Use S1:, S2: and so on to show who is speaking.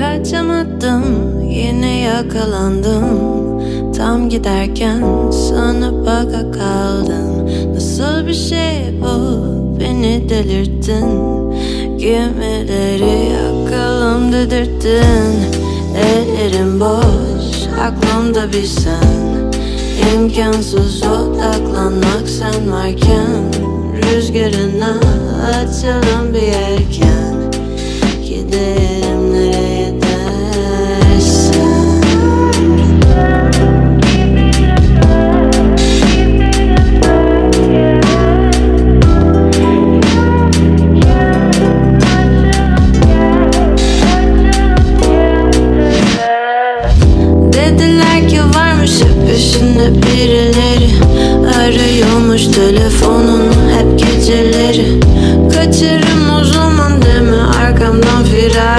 S1: Kaçamadım yine yakalandım. Tam giderken sana baka kaldım. Nasıl bir şey bu? Beni delirttin. Gemileri yakalım dedirttin. Ellerim boş aklımda bir sen. İmkansız odaklanmak sen varken Rüzgarına açalım bir yelken birileri Arıyormuş telefonunu hep geceleri. Kaçarım o zaman deme arkamdan firari